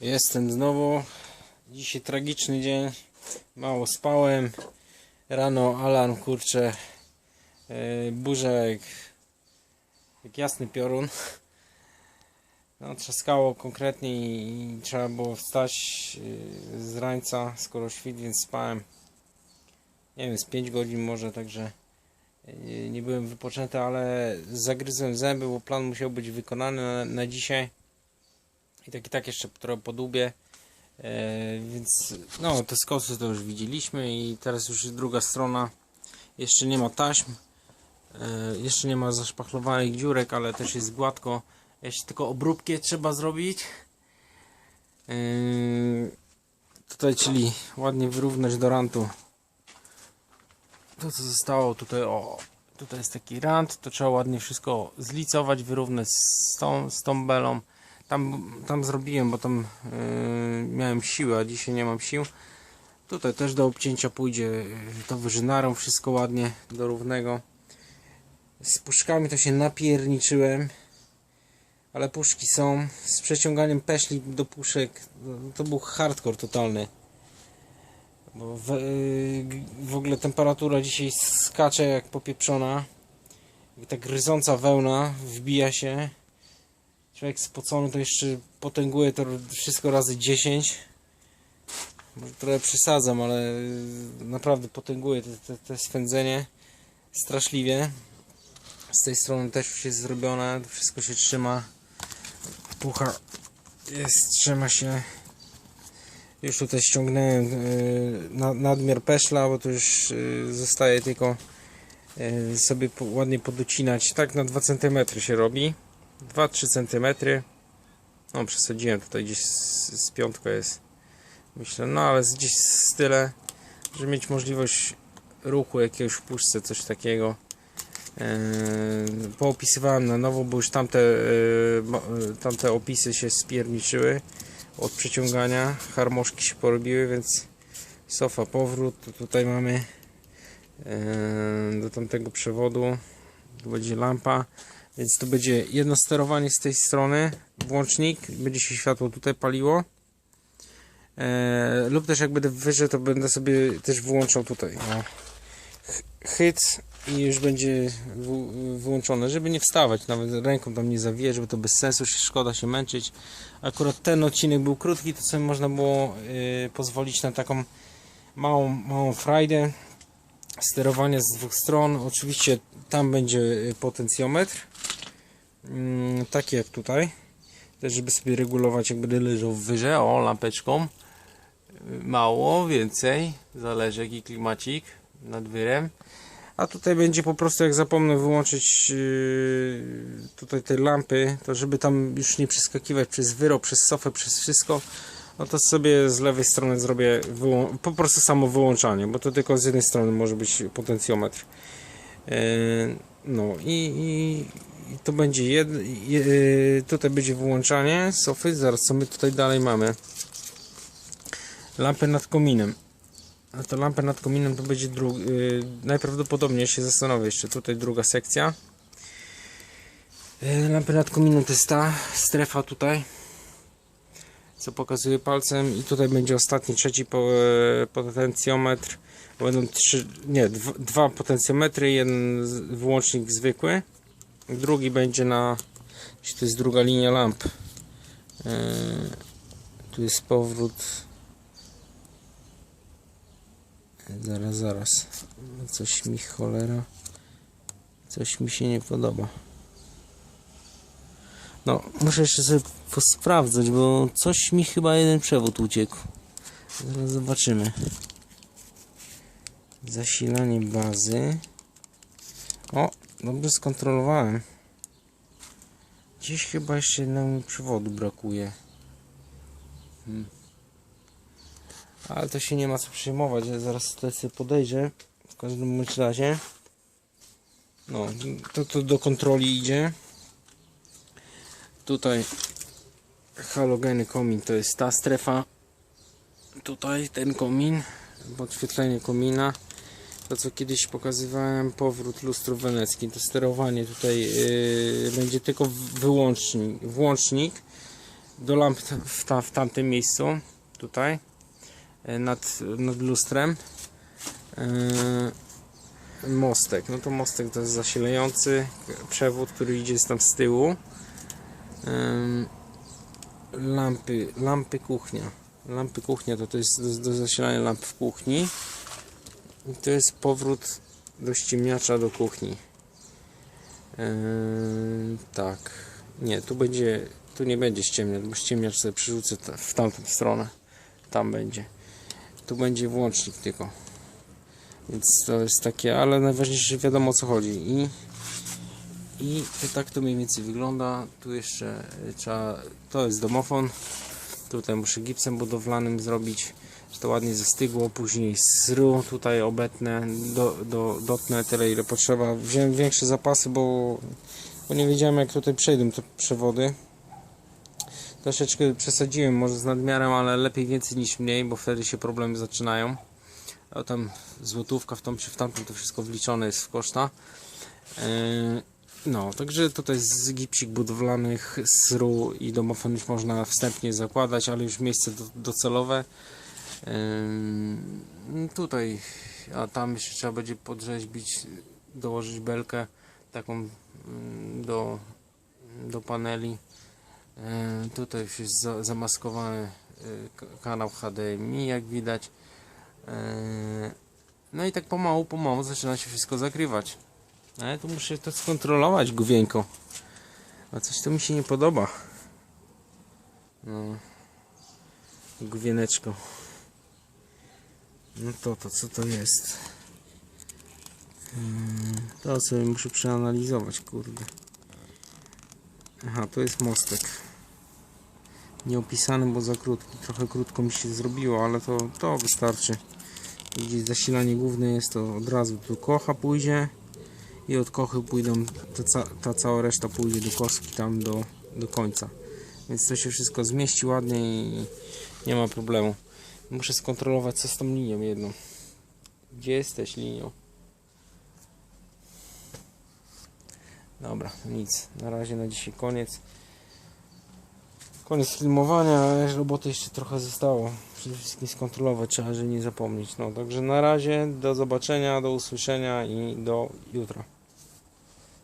Jestem znowu. Dzisiaj tragiczny dzień. Mało spałem. Rano alarm, kurczę. Yy, burza jak, jak jasny piorun. No, trzaskało konkretnie i, trzeba było wstać yy, z rańca, skoro świt, więc spałem. Nie wiem, z 5 godzin może, także yy, nie byłem wypoczęty, ale zagryzłem zęby, bo plan musiał być wykonany na, na dzisiaj. I tak i tak jeszcze trochę podłubię. E, więc no te skosy to już widzieliśmy i teraz już druga strona. Jeszcze nie ma taśm. E, jeszcze nie ma zaszpachlowanych dziurek, ale też jest gładko. Jeszcze tylko obróbkę trzeba zrobić. E, tutaj czyli ładnie wyrównać do rantu. To co zostało tutaj o tutaj jest taki rant, to trzeba ładnie wszystko zlicować, wyrównać z tą, z tą belą. Tam, tam zrobiłem, bo tam yy, miałem siłę, a dzisiaj nie mam sił. Tutaj też do obcięcia pójdzie yy, to wyżynarą, wszystko ładnie do równego. Z puszkami to się napierniczyłem, ale puszki są. Z przeciąganiem peszli do puszek no, to był hardcore totalny. Bo w, yy, w ogóle temperatura dzisiaj skacze jak popieprzona. I tak gryząca wełna wbija się. Człowiek spocony to jeszcze potęguje to wszystko razy 10. Może trochę przesadzam, ale naprawdę potęguje te, te, te swędzenie straszliwie. Z tej strony też już jest zrobione, wszystko się trzyma. Pucha jest, trzyma się. Już tutaj ściągnąłem na- nadmiar peszla, bo to już yy, zostaje tylko sobie ładnie podocinać. Tak na 2 cm się robi. 2-3 cm. No przesadziłem tutaj gdzieś z, z jest. Myślę, no ale gdzieś z tyle, żeby mieć możliwość ruchu jakiegoś w puszce, coś takiego. Eee, poopisywałem na nowo, bo już tamte, e, tamte opisy się spierniczyły od przeciągania. Harmoszki się porobiły, więc sofa powrót. To tutaj mamy e, do tamtego przewodu. Tu będzie lampa. Więc to będzie jedno sterowanie z tej strony, włącznik, będzie się światło tutaj paliło. E, lub też jak będę wyżej, to będę sobie też wyłączał tutaj. O. Ch- Hyc i już będzie wyłączone, żeby nie wstawać, nawet ręką tam nie zawijać, żeby to bez sensu, szkoda się męczyć. Akurat ten odcinek był krótki, to sobie można było y, pozwolić na taką małą, małą frajdę. Sterowanie z dwóch stron, oczywiście tam będzie y, potencjometr mm, takie jak tutaj. Też żeby sobie regulować jak będę leżał wyżej, o lampeczką. Mało, więcej. Zależy jaki klimacik nad wyrem. A tutaj będzie po prostu jak zapomnę wyłączyć yy, tutaj te lampy to żeby tam już nie przeskakiwać przez wyro, przez sofę, przez wszystko no to sobie z lewej strony zrobię po prostu samo wyłączanie bo to tylko z jednej strony może być potencjometr. Yy, no i, i, to będzie jed, je, tutaj będzie wyłączanie sofy, zaraz co my tutaj dalej mamy? Lampę nad kominem. A to lampę nad kominem to będzie drugi yy, najprawdopodobniej się zastanowię jeszcze. Tutaj druga sekcja. Yy, lampę nad kominem to jest ta strefa tutaj co pokazuje palcem i tutaj będzie ostatni, trzeci e, potencjometr będą trzy, nie, dwa, dwa potencjometry, jeden wyłącznik zwykły drugi będzie na to jest druga linia lamp. E, tu jest powrót. Zaraz, zaraz. Coś mi cholera coś mi się nie podoba no, muszę jeszcze sobie posprawdzać, bo coś mi chyba jeden przewód uciekł. Zaraz zobaczymy. Zasilanie bazy. O, dobrze skontrolowałem. Gdzieś chyba jeszcze jednemu przewodu brakuje. Hmm. Ale to się nie ma co przejmować. Ja zaraz tutaj sobie podejrzę. W każdym razie. No, to, to do kontroli idzie. Tutaj halogeny komin to jest ta strefa. Tutaj ten komin, podświetlenie komina. To co kiedyś pokazywałem, powrót lustro wenecki. To sterowanie tutaj yy, będzie tylko wyłącznik, włącznik. do lamp w, ta, w tamtym miejscu, tutaj, e, nad, nad lustrem. E, mostek, no to mostek to jest zasilający przewód, który idzie tam z tyłu. Lampy, lampy kuchnia. Lampy kuchnia to, to jest do, zasilania lamp w kuchni. I to jest powrót do ściemniacza do kuchni. Tak. Nie, tu będzie, tu nie będzie ściemniacz, bo ściemniacz sobie przerzucę w tamtą stronę. Tam będzie. Tu będzie włącznik tylko. Więc to jest takie, ale najważniejsze, że wiadomo o co chodzi. I i tak to mniej więcej wygląda. Tu jeszcze y, trzeba. To jest domofon. Tutaj muszę gipsem budowlanym zrobić, że to ładnie zastygło. Później sru tutaj obetnę, do, do, dotnę tyle ile potrzeba. Wziąłem większe zapasy, bo, bo nie wiedziałem jak tutaj przejdą te przewody. Troszeczkę przesadziłem może z nadmiarem, ale lepiej więcej niż mniej, bo wtedy się problemy zaczynają. A tam złotówka w tą czy w tamtą to wszystko wliczone jest w koszta. Yy, no, także tutaj z gipsik budowlanych, sru i domofon już można wstępnie zakładać, ale już miejsce do, docelowe. Ym, tutaj, a tam jeszcze trzeba będzie podrzeźbić, dołożyć belkę taką do, do paneli. Tutaj już jest za, zamaskowany y, kanał HDMI, jak widać. No i tak pomału, pomału zaczyna się wszystko zakrywać. Ale tu muszę to skontrolować główienko. A coś to mi się nie podoba. No. Główieneczko. No to, to co to jest? Hmm, To sobie muszę przeanalizować, kurde. Aha, to jest mostek. Nieopisany, bo za krótki. Trochę krótko mi się zrobiło, ale to, to wystarczy. Gdzieś zasilanie główne jest, to od razu tu kocha pójdzie i od kochy pójdą, to ca, ta cała reszta pójdzie do kostki tam do, do końca. Więc to się wszystko zmieści ładnie i nie ma problemu. Muszę skontrolować co z tą linią jedną. Gdzie jesteś linią? Dobra, nic. Na razie na dzisiaj koniec. Koniec filmowania, ale roboty jeszcze trochę zostało. Przede wszystkim skontrolować trzeba, żeby nie zapomnieć. No, także na razie, do zobaczenia, do usłyszenia i do jutra.